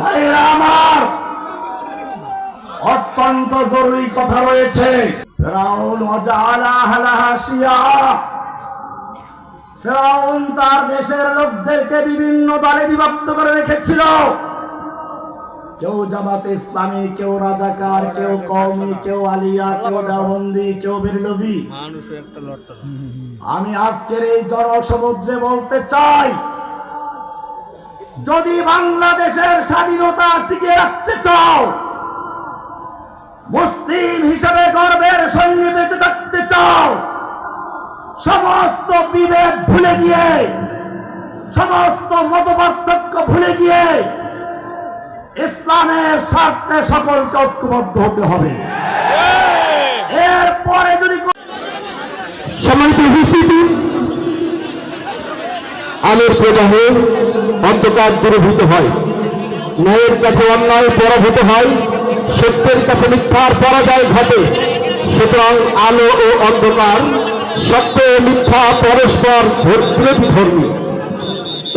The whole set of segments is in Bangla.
ভাইরা আমার। অত্যন্ত জরুরি কথা রয়েছে। ফেরাউন তার দেশের লোকদেরকে বিভিন্ন দলে বিভক্ত করে রেখেছিল। কেউ জামাতে ইসলামী কেউ রাজাকার কেউ কওমি কেউ আলিয়া কেউ দেওবন্দি কেউ বিরলভি আমি আজকের এই জনসমুদ্রে বলতে চাই যদি বাংলাদেশের স্বাধীনতা টিকে রাখতে চাও মুসলিম হিসেবে গর্বের সঙ্গে বেঁচে থাকতে চাও সমস্ত বিভেদ ভুলে গিয়ে সমস্ত মতপার্থক্য ভুলে গিয়ে ইসলামের স্বার্থে সকলকে ঐক্যবদ্ধ হতে হবে। এরপরে যদি উপস্থিতি আলোর প্রবাহ অন্ধকার দূরভূত হয়। ন্যায়ের কাছে অন্যায় পরাভূত হয়, সত্যের কাছে মিথ্যার পরাজয় ঘটে। সুতরাং আলো ও অন্ধকার সত্য ও মিথ্যা পরস্পর বিরোধী ধর্মী।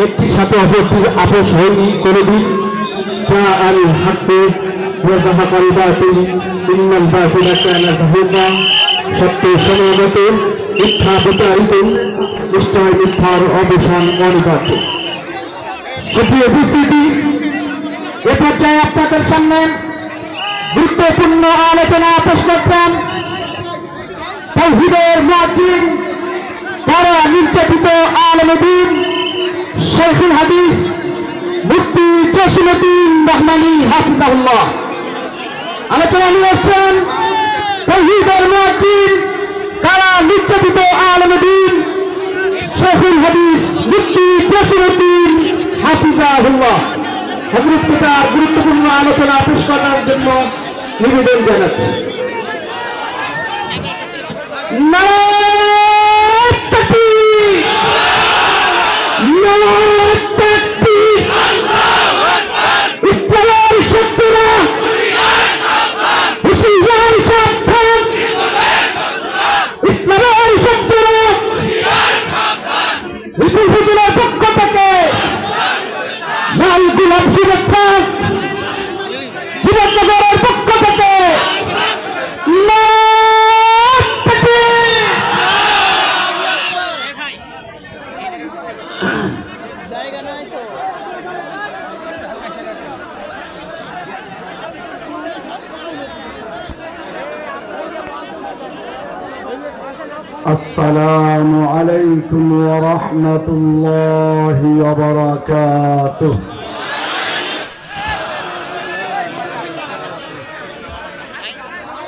একটি সাথে অপরটির আপোষ হয়নি কোনোদিন। যা আল হাক্কু ওয়াজাহাক আল বাতিল, ইন্নাল বাতিলা কানা যাহুকা সত্য সময় মিথ্যা বিতাড়িত নিশ্চয় মিথ্যার অবসান অনিবার্য। সুপ্রিয় উপস্থিতি, এ পর্যায়ে আপনাদের সামনে গুরুত্বপূর্ণ আলোচনা পেশ করছেন তৌহিদের মুয়াজ্জিন, তারা নির্যাতিত আলমদিন শেখুল হাদিস, মুফতি জসিমুদ্দিন রহমানী হাফিজাহুল্লাহ। আলোচনা নিয়ে আসছেন তৌহিদের মুয়াজ্জিন কারা নির্যাতিত আলমদিন শেখুল হাদিস, মুফতি জসিমুদ্দিন হাফিজাহুল্লাহ। হজরত পিতার গুরুত্বপূর্ণ আলোচনা পেশ করার জন্য নিবেদন জানাচ্ছি। নারায়ণ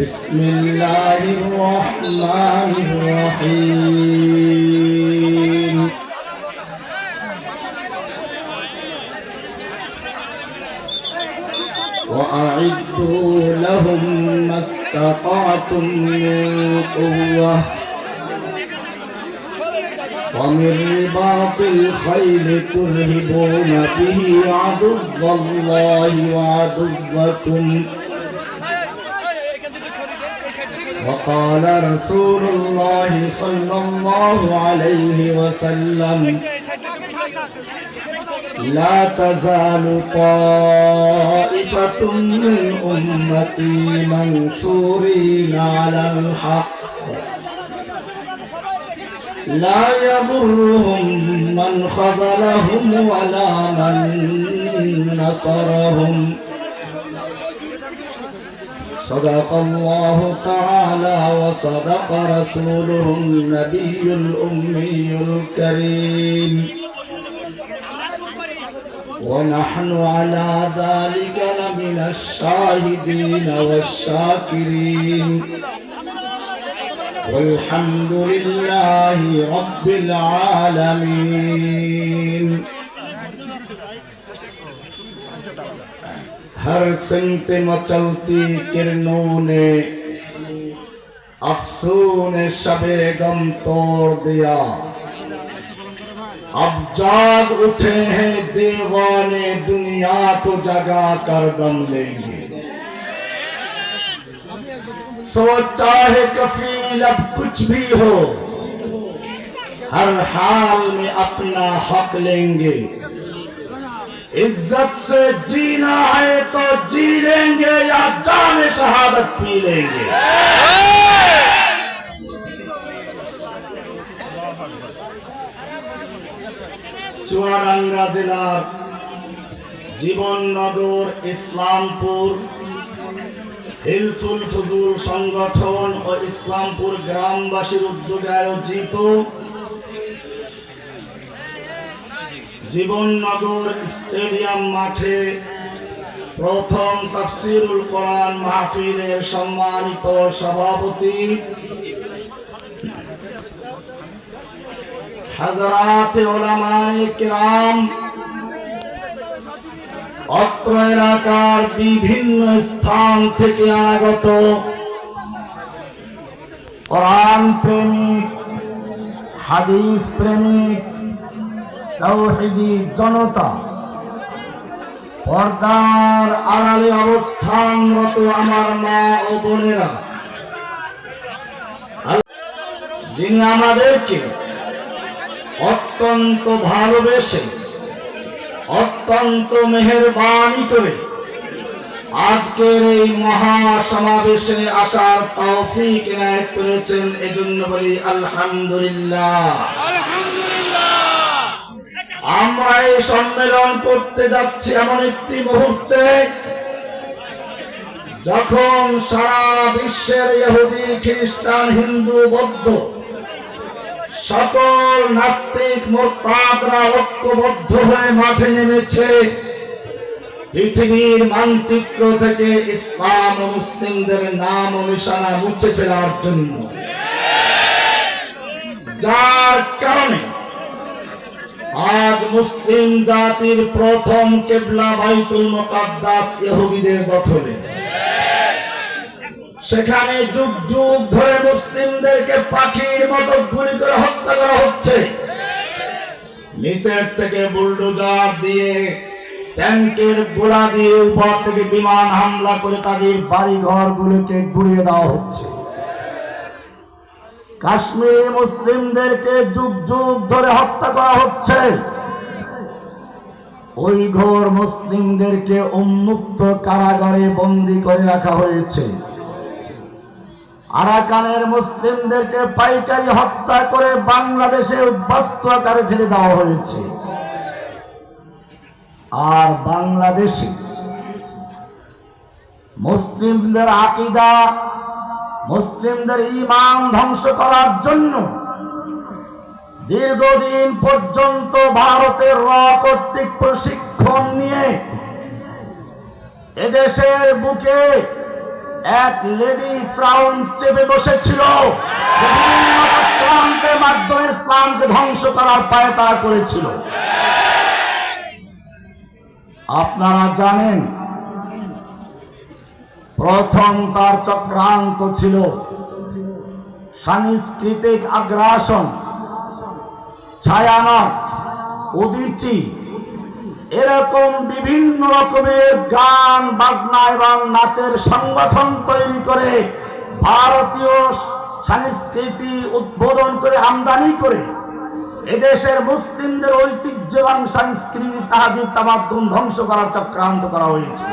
بسم الله الرحمن الرحيم. وأعدوا لهم ما استطعتم من قوة. ومن رباط الخيل ترهبون به عدو الله وعدوكم. وقال رسول الله صلى الله عليه وسلم لا تزال طائفة من أمتي منصورين على الحق. لا يضرهم من خذلهم ولا من نصرهم. صدق الله تعالى وصدق رسوله النبي الأمي الكريم. ونحن على ذلك لمن الشاهدين والشاكرين. والحمد لله رب العالمين. हर सिमत मचलती किरणों ने। अफसू ने शबे गम तोड़ दिया। अब जाग उठे हैं देवाने, दुनिया को जगा कर दम लेंगे। सोचा है कफील अब कुछ भी हो, हर हाल में अपना हक लेंगे। इज्जत से जीना है तो जी लेंगे या जान शहादत पी लेंगे চুয়াডাঙ্গা জেলার জীবননগর ইসলামপুর হিলফুল ফজুল সংগঠন ও ইসলামপুর গ্রামবাসীর উদ্যোগে আয়োজিত জীবননগর স্টেডিয়াম মাঠে প্রথম তাফসিরুল কোরআন মাহফিলের সম্মানিত সভাপতি হাজরাত ওলামায়ে কেরাম, অত্র এলাকার বিভিন্ন স্থান থেকে আগত কোরআন প্রেমিক, হাদিস প্রেমিক তৌহিদি জনতা। পর্দার আড়ালে অবস্থানরত আমার মা ও বোনেরা। যিনি আমাদেরকে অত্যন্ত ভালোবেসে, অত্যন্ত মেহরবানি করে আজকের এই মহা সমাবেশে আসার তৌফিক এনায়েত করেছেন, এজন্য বলি আলহামদুলিল্লাহ। আমরা এই সম্মেলন করতে যাচ্ছি এমন একটি মুহূর্তে। যখন সারা বিশ্বের ইহুদি, খ্রিস্টান, হিন্দু, বৌদ্ধ সকল নাস্তিক, মোরতাদরা ঐক্যবদ্ধ হয়ে মাঠে নেমেছে, পৃথিবীর মানচিত্র থেকে ইসলাম ও মুসলিমদের নাম ও নিশানা মুছে ফেলার জন্য। যার কারণে আজ মুসলিম জাতির প্রথম কেবলা বাইতুল মুকাদ্দাস ইহুদিদের দখলে। সেখানে যুগ যুগ ধরে মুসলিমদেরকে পাখির মতো গুলি করে হত্যা করা হচ্ছে। নিচের থেকে বুলডোজার দিয়ে ট্যাঙ্কের গোলা দিয়ে উপর থেকে বিমান হামলা করে তাদের বাড়ি ঘর গুলোকে গুড়িয়ে দেওয়া হচ্ছে। কাশ্মীরি মুসলিমদেরকে যুগ যুগ ধরে হত্যা করা হচ্ছে। ওই ঘর মুসলিমদেরকে উন্মুক্ত কারাগারে বন্দী করে রাখা হয়েছে। আরাকানের মুসলিমদেরকে পাইকারি হত্যা করে বাংলাদেশে উদ্বাস্ত আকারে ছেড়ে দেওয়া হয়েছে। আর বাংলাদেশে মুসলিমদের আকিদা মুসলিমদের ইমান ধ্বংস করার জন্য দীর্ঘদিন পর্যন্ত ভারতের র কর্তৃক প্রশিক্ষণ নিয়ে এদেশের বুকে এক লেডি ফ্রাউন চেপে বসেছিল। মাধ্যমে ইসলামকে ধ্বংস করার পায়ে তারা করেছিল আপনারা জানেন প্রথম তার চক্রান্ত ছিল সাংস্কৃতিক আগ্রাসন, ছায়ানট, উদিচি। এরকম বিভিন্ন রকমের গান, বাজনা এবং নাচের সংগঠন তৈরি করে ভারতীয় সংস্কৃতি উদ্বোধন করে, আমদানি করে এদেশের মুসলিমদের ঐতিহ্য এবং সংস্কৃতি তাহাদের তামাদ্দুম ধ্বংস করার চক্রান্ত করা হয়েছিল।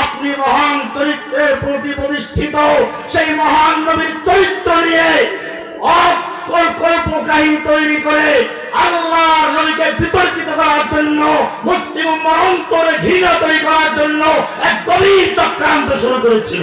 আপনি মহান চরিত্রের প্রতি প্রতিষ্ঠিত, সেই মহান নবীর চরিত্র নিয়ে অকল্প তৈরি করে আল্লাহ নবীকে বিতর্কিত করার জন্য, মুসলিম উম্মার অন্তরে ঘৃণা তৈরি করার জন্য এক গভীর চক্রান্ত শুরু করেছিল।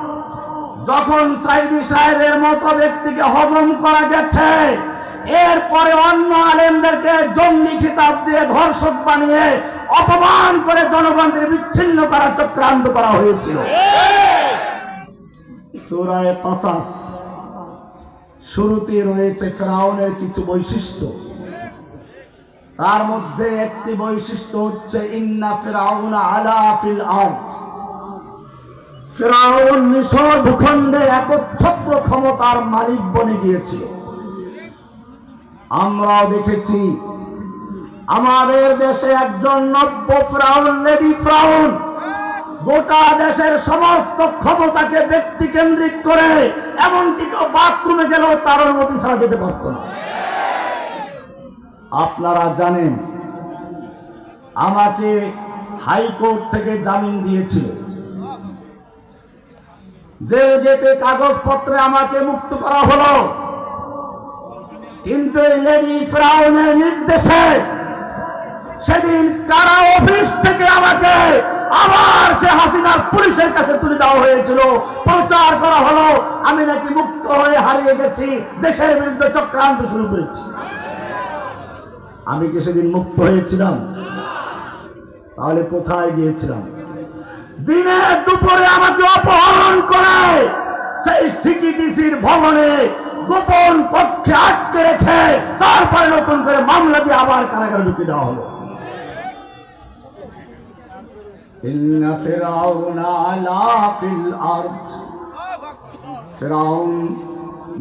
যখন সাইদি সাহেবের মতো ব্যক্তিকে হজম করা গেছে, এরপরে অন্য আলেমদেরকে জঙ্গি খিতাব দিয়ে ধর্ষক বানিয়ে অপমান করে জনগণকে বিচ্ছিন্ন করার চক্রান্ত করা হয়েছিল। শুরুতে রয়েছে ফেরাউনের কিছু বৈশিষ্ট্য। তার মধ্যে একটি বৈশিষ্ট্য হচ্ছে, ইন্না ফেরাউন আলা ফিল আরদ। ফেরাউন মিশর ভূখণ্ডে একচ্ছত্র ক্ষমতার মালিক বনে গিয়েছিল। আমরাও দেখেছি, আমাদের দেশে একজন নব্য ফ্রাউন, লেডি ফ্রাউন, গোটা দেশের সমস্ত ক্ষমতাকে ব্যক্তি কেন্দ্রিক করে এমনকি কেউ বাথরুমে গেলেও তার অনুমতি ছাড়া যেতে পারত না। আপনারা জানেন, আমাকে হাইকোর্ট থেকে জামিন দিয়েছিল। যে গেটে কাগজপত্রে আমাকে মুক্ত করা হলো, কিন্তু নির্দেশে সেদিন কারা অফিস থেকে আমাকে আবার সে হাসিনার পুলিশের কাছে তুলে দেওয়া হয়েছিল। প্রচার করা হলো, আমি নাকি মুক্ত হয়ে হারিয়ে গেছি, দেশের বিরুদ্ধে চক্রান্ত শুরু করেছি। আমি কি সেদিন মুক্ত হয়েছিলাম? তাহলে কোথায় গিয়েছিলাম? দিনে দুপুরে আমাকে অপহরণ করে। সেই সিটিডিসির ভবনে গোপন পক্ষে আটকে রেখে তারপরে নতুন করে মামলা দিয়ে আবার কারাগারে ঢুকে দেওয়া হলো।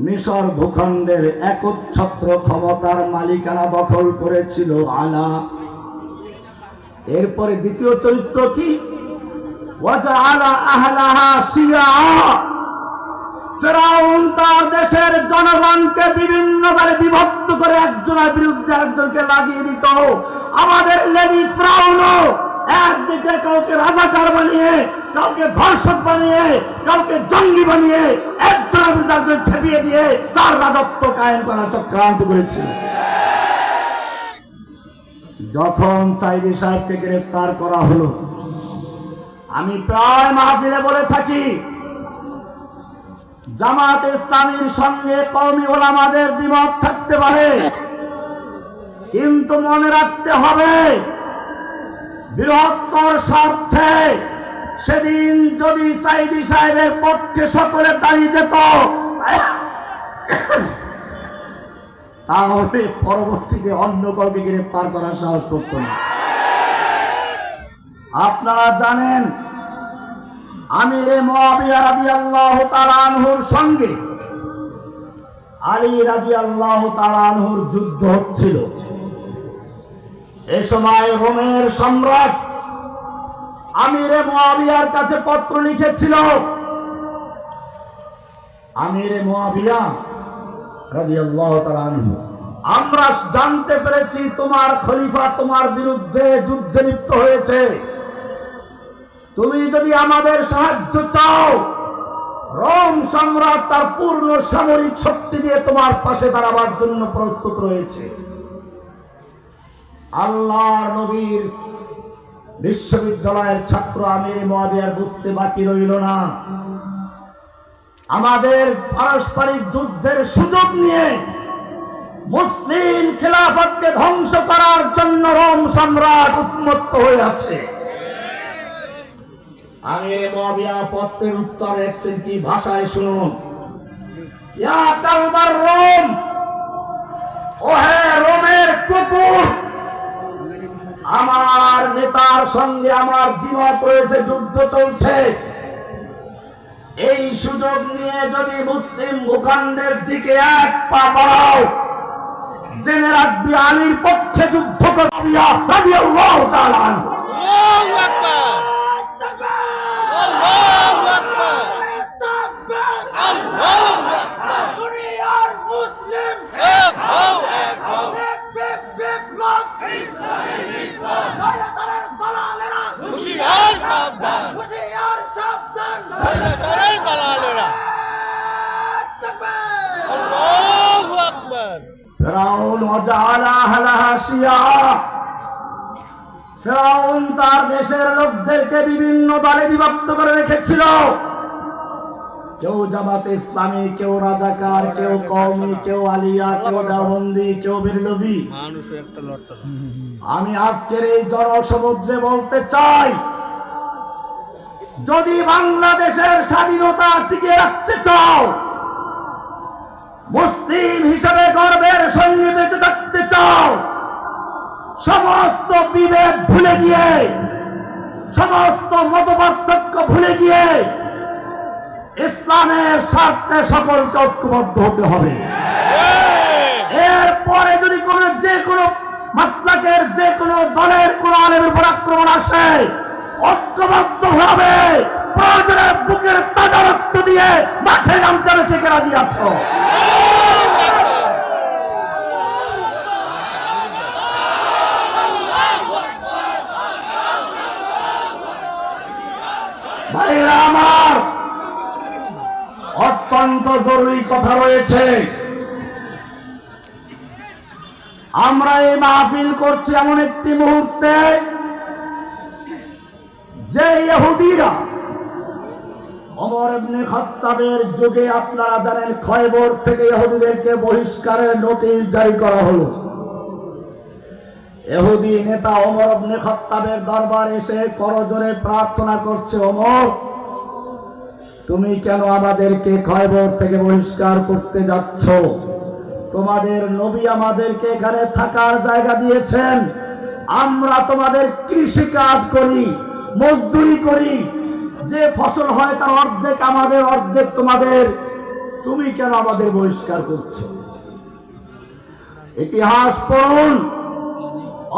মিশর ভূখণ্ডের একচ্ছত্র ক্ষমতার মালিকানা দখল করেছিল আলা। এরপরে দ্বিতীয় চরিত্র কি? দেশের জনগণকে বিভিন্ন দলে বিভক্ত করে একজনের বিরুদ্ধে একজনকে লাগিয়ে দিত। আমাদের লেডি ফ্রাউনও একদিকে কাউকে রাজাকার বানিয়ে, কাউকে ধর্ষক বানিয়ে, কাউকে জঙ্গি বানিয়ে, একজনের বিরুদ্ধে একজন খেপিয়ে দিয়ে তার রাজত্ব কায়েম করার চক্রান্ত করেছিল। যখন সাইদি সাহেবকে গ্রেফতার করা হলো আমি প্রায় মাহফিলে বলে থাকি জামাত ইসলামীর সঙ্গে কওমি ওলামাদের দ্বিমত থাকতে পারে, কিন্তু মনে রাখতে হবে, বৃহত্তর স্বার্থে সেদিন যদি সাইদি সাহেবের পক্ষে সকলে দাঁড়িয়ে যেত, তাহলে পরবর্তীতে অন্য কাউকে গ্রেফতার করার সাহস করত না। আপনারা জানেন, আমিরে মুয়াবিয়া রাদিয়াল্লাহু তাআলা আনহুর সঙ্গে আলী রাদিয়াল্লাহু তাআলা আনহুর যুদ্ধ হচ্ছিল। এ সময় রোমের সম্রাট আমিরে মুয়াবিয়ার কাছে পত্র লিখেছিল, আমিরে মুয়াবিয়া রাদিয়াল্লাহু তাআলা আনহু, আমরা জানতে পেরেছি তোমার খলিফা তোমার বিরুদ্ধে যুদ্ধে লিপ্ত হয়েছে। তুমি যদি আমাদের সাহায্য চাও, রোম সম্রাট তার পূর্ণ সামরিক শক্তি দিয়ে তোমার পাশে দাঁড়াবার জন্য প্রস্তুত রয়েছে। আল্লাহর নবীর বিশ্ববিদ্যালয়ের ছাত্র আমি মহাবিয়ার বুঝতে বাকি রইল না। আমাদের পারস্পরিক যুদ্ধের সুযোগ নিয়ে মুসলিম খেলাফতকে ধ্বংস করার জন্য রোম সম্রাট উন্মত্ত হয়ে আছে। আমি মহাবিয়া পত্রের উত্তর লিখছেন কি ভাষায় শুনুন। ইয়া কালবার রোম। ও হে রোমের কুকুর। আমার নেতার সঙ্গে আমার দ্বিমত রয়েছে, যুদ্ধ চলছে। এই সুযোগ নিয়ে যদি মুসলিম ভূখণ্ডের দিকে এক পা বাড়াও, জেনে রাখবি আলীর পক্ষে যুদ্ধ করবি রাদিয়াল্লাহু তাআলা। আল্লাহু আকবার আল্লাহু আকবার আল্লাহু আকবার দুনিয়ার মুসলিম এক হও এক হও বিপ্লব সৈরাচারের দালালেরা হুশিয়ার সাবধান। হুশিয়ার সাবধান। সৈন্যচারের দালালেরা। আল্লাহু আকবার। ফেরাউন ওয়াজালা আহলাহা শিয়া ফেরাউন তার দেশের লোকদেরকে বিভিন্ন দলে বিভক্ত করে রেখেছিল। কেউ জামাতে ইসলামী কেউ রাজাকার কেউ কওমি কেউ আলিয়া কেউ দেওবন্দি কেউ না আমি আজকের এই জনসমুদ্রে বলতে চাই যদি বাংলাদেশের স্বাধীনতা টিকে রাখতে চাও, মুসলিম হিসেবে গর্বের সঙ্গে বেঁচে থাকতে চাও, সমস্ত বিবেক ভুলে গিয়ে, সমস্ত মতপার্থক্য ভুলে গিয়ে, ইসলামের স্বার্থে সকলকে ঐক্যবদ্ধ হতে হবে। এরপরে যদি কোনো যে কোনো মাসলাকের, যে কোনো দলের কোন আলের উপর আক্রমণ আসে ঐক্যবদ্ধ হবে বুকের তাজা রক্ত দিয়ে মাঠে নামতে হবে। থেকে রাজি আছো? আমার, অত্যন্ত জরুরি কথা রয়েছে। আমরা এই মাহফিল করছি এমন একটি মুহূর্তে যে ইহুদিরা। অমর ইবনে খাত্তাবের যুগে আপনারা জানেন খয়বর থেকে ইহুদিদেরকে বহিষ্কারের নোটিশ জারি করা হলো। এহুদি নেতা অমর ইবনে খাত্তাবের দরবার এসে করজোরে প্রার্থনা করছে অমর তুমি কেন আমাদেরকে খয়বর থেকে বহিষ্কার করতে যাচ্ছ? তোমাদের নবী আমাদেরকে এখানে থাকার জায়গা দিয়েছেন। আমরা তোমাদের কৃষি কাজ করি। মজদুরি করি, যে ফসল হয় তার অর্ধেক আমাদের, অর্ধেক তোমাদের। তুমি কেন আমাদের বহিষ্কার করছ? ইতিহাস পড়ুন।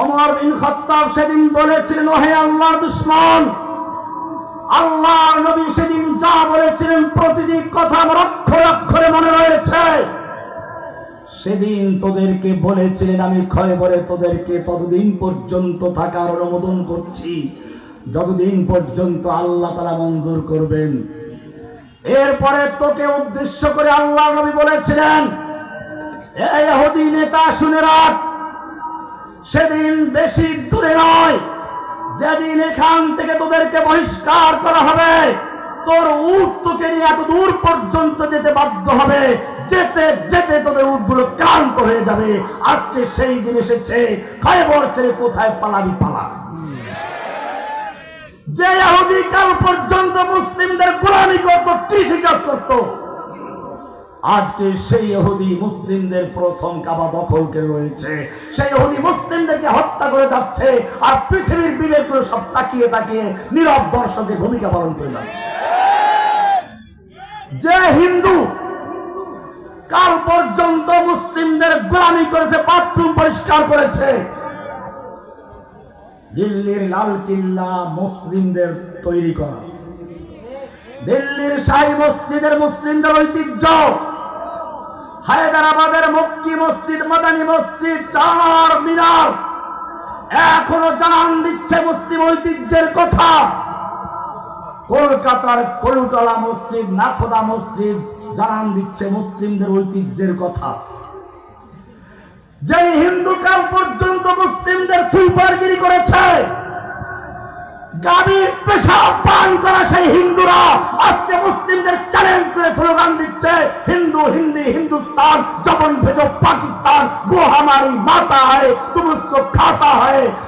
অমর বিন খত্তাব সেদিন বলেছিলেন, ওহে আল্লাহর দুশ্মন, আল্লাহর নবী সেদিন যা বলেছিলেন প্রতিটি কথা আমার অক্ষরে অক্ষরে মনে রয়েছে। সেদিন তোদেরকে বলেছিলেন, আমি ক্ষয় বলে তোদেরকে ততদিন পর্যন্ত থাকার অনুমোদন করছি। যতদিন পর্যন্ত আল্লাহ তারা মঞ্জুর করবেন। এরপরে তোকে উদ্দেশ্য করে আল্লাহ নবী বলেছিলেন নেতা, শুনে রাখ, সেদিন বেশি দূরে নয়। যেদিন এখান থেকে তোদেরকে বহিষ্কার করা হবে, তোর উট তোকে নিয়ে এত দূর পর্যন্ত যেতে বাধ্য হবে। যেতে যেতে তোদের উটগুলো ক্লান্ত হয়ে যাবে। আজকে সেই দিন এসেছে, খয়বর ছেড়ে কোথায় পালাবি, পালা। যে ইহুদি কাল পর্যন্ত মুসলিমদের গোলামি করত, কৃষি কাজ করত। আজকে সেই ইহুদি মুসলিমদের প্রথম কাবা দখল করে রয়েছে? সেই ইহুদি মুসলিমদেরকে হত্যা করে যাচ্ছে আর পৃথিবীর বিবেকগুলো সব তাকিয়ে তাকিয়ে নীরব দর্শকের ভূমিকা পালন করে যাচ্ছে। যে হিন্দু কাল পর্যন্ত মুসলিমদের গোলামি করেছে, বাথরুম পরিষ্কার করেছে দিল্লির লাল কিল্লা মুসলিমদের তৈরি করা। দিল্লির শাহী মসজিদের মুসলিমদের ঐতিহ্য। হায়দ্রাবাদের মক্কি মসজিদ, মাদানী মসজিদ, চার মিনার। এখনও জানান দিচ্ছে মুসলিম ঐতিহ্যের কথা। কলকাতার কলুটলা মসজিদ নাখোদা মসজিদ, জানান দিচ্ছে মুসলিমদের ঐতিহ্যের কথা। যে হিন্দু কাল পর্যন্ত মুসলিমদের সুপারগিরি করেছে গাভীর পান করা সেই হিন্দুরা আজকে মুসলিমদের চ্যালেঞ্জ করে স্লোগান দিচ্ছে, হিন্দু, হিন্দি, হিন্দুস্তান, জবন ভেজো পাকিস্তান গো মাতা খাতা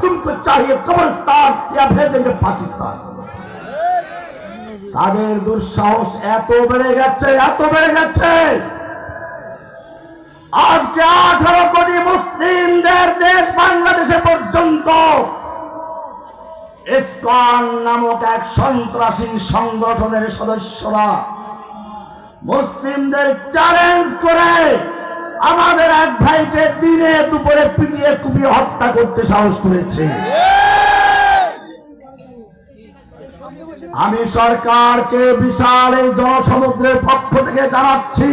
তুমকো চাহিয়ে কবরস্তান ইয়া পাকিস্তান। তাদের দুঃসাহস এত বেড়ে গেছে, এত বেড়ে গেছে। আজকে আঠারো কোটি মুসলিমদের দেশ বাংলাদেশে পর্যন্ত ইসকন নামক এক সন্ত্রাসী সংগঠনের সদস্যরা মুসলিমদের চ্যালেঞ্জ করে আমাদের এক ভাইকে দিনে দুপুরে পিটিয়ে কুপিয়ে হত্যা করতে সাহস করেছে। আমি সরকারকে বিশাল এই জনসমুদ্রের পক্ষ থেকে জানাচ্ছি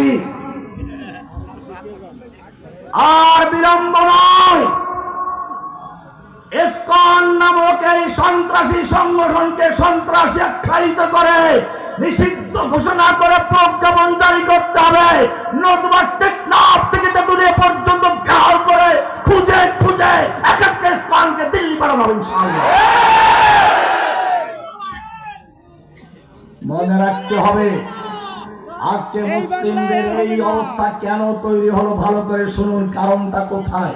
আর বিলম্ব নয়। ইসকন নামক এই সন্ত্রাসী সংগঠনকে সন্ত্রাসী আখ্যায়িত করে, নিষিদ্ধ ঘোষণা করে প্রজ্ঞাপন জারি করতে হবে। নতুবা টেকনাফ থেকে তেতুলিয়া পর্যন্ত ঘাড় করে, খুঁজে খুঁজে এক একটা ইসকনকে দিল্লি পাঠানো হবে মনে রাখতে হবে আজকে মুসলিমদের এই অবস্থা কেন তৈরি হলো ভালো করে শুনুন কারণটা কোথায়?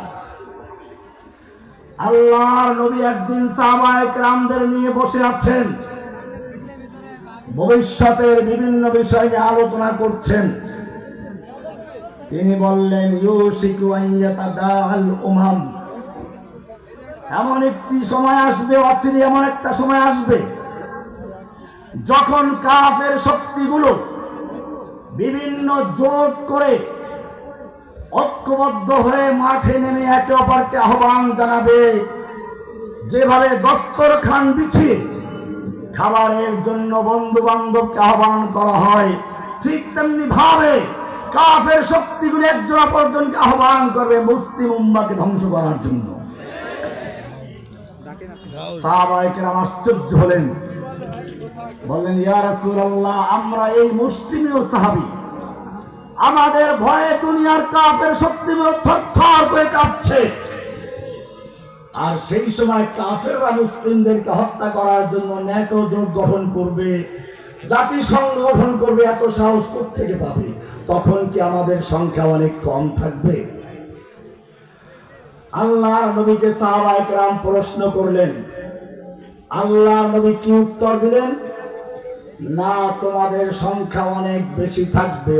আল্লাহর নবী একদিন সাহাবায়ে কেরামদের নিয়ে বসে আছেন। ভবিষ্যতের বিভিন্ন বিষয় নিয়ে আলোচনা করছেন। তিনি বললেন উমাম। এমন একটি সময় আসবে অচিরে এমন একটা সময় আসবে যখন কাফের শক্তিগুলো বিভিন্ন জোট করে ঐক্যবদ্ধ হয়ে মাঠে নেমে একে অপরকে আহ্বান জানাবে। যেভাবে দস্তর খান বিছিয়ে খাবারের জন্য বন্ধু বান্ধবকে আহ্বান করা হয়, ঠিক তেমনি ভাবে কাফের শক্তিগুলো একজন অপরজনকে আহ্বান করবে মুসলিম উম্মাকে ধ্বংস করার জন্য। সাহাবাহিকের আশ্চর্য হলেন। বলেন, ইয়া আমরা এই মুসলিমীয় সাহাবী। আমাদের ভয়ে দুনিয়ার শক্তিগুলো থরথর করে কাঁপছে। আর সেই সময় কাফেররা মুসলিমদেরকে হত্যা করার জন্য ন্যাটো জোট গঠন করবে জাতিসংঘ গঠন করবে, এত সাহস থেকে পাবে? তখন কি আমাদের সংখ্যা অনেক কম থাকবে? আল্লাহ নবীকে সাহাবায়ে কেরাম প্রশ্ন করলেন। আল্লাহ নবী কি উত্তর দিলেন? না তোমাদের সংখ্যা অনেক বেশি থাকবে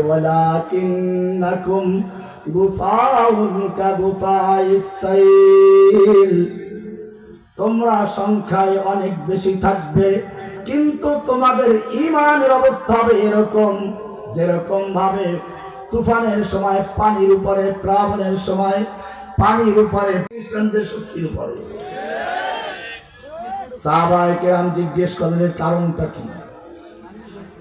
তোমরা সংখ্যায় অনেক বেশি থাকবে, কিন্তু তোমাদের ইমানের অবস্থা হবে এরকম, যেরকম ভাবে তুফানের সময়, পানির উপরে, প্লাবনের সময়, পানির উপরে, খ্রিস্টানদের শক্তির উপরে। সাহাবায়ে কেরাম জিজ্ঞেস করলেন কারণটা কি?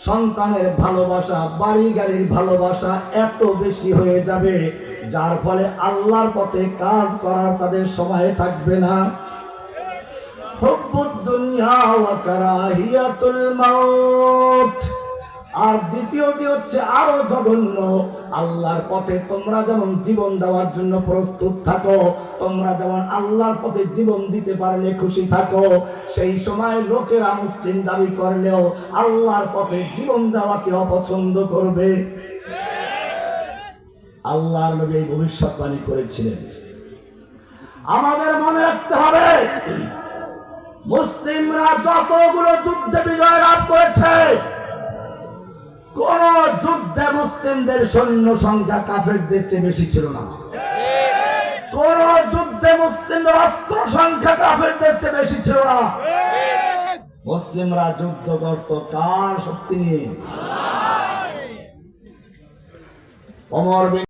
সন্তানের ভালোবাসা বাড়ি গাড়ির ভালোবাসা এত বেশি হয়ে যাবে, যার ফলে আল্লাহর পথে কাজ করার তাদের সময় থাকবে না। দুনিয়া ওয়া কারাহিয়াতুল মাউত। আর দ্বিতীয়টি হচ্ছে আরও জঘন্য। আল্লাহর পথে তোমরা যেমন জীবন দেওয়ার জন্য প্রস্তুত থাকো, তোমরা যেমন আল্লাহর পথে জীবন দিতে পারলে খুশি থাকো, সেই সময় লোকেরা মুসলিম দাবি করলেও আল্লাহর পথে জীবন দেওয়াকে অপছন্দ করবে? আল্লাহর নবী এই ভবিষ্যৎবাণী করেছিলেন। আমাদের মনে রাখতে হবে, মুসলিমরা যতগুলো যুদ্ধে বিজয় লাভ করেছে কোন যুদ্ধে মুসলিমদের সৈন্য সংখ্যা কাফেরদের চেয়ে বেশি ছিল না। কোন যুদ্ধে মুসলিমদের অস্ত্র সংখ্যা কাফেরদের চেয়ে বেশি ছিল না। মুসলিমরা যুদ্ধ করত কার শক্তি নিয়ে? অমর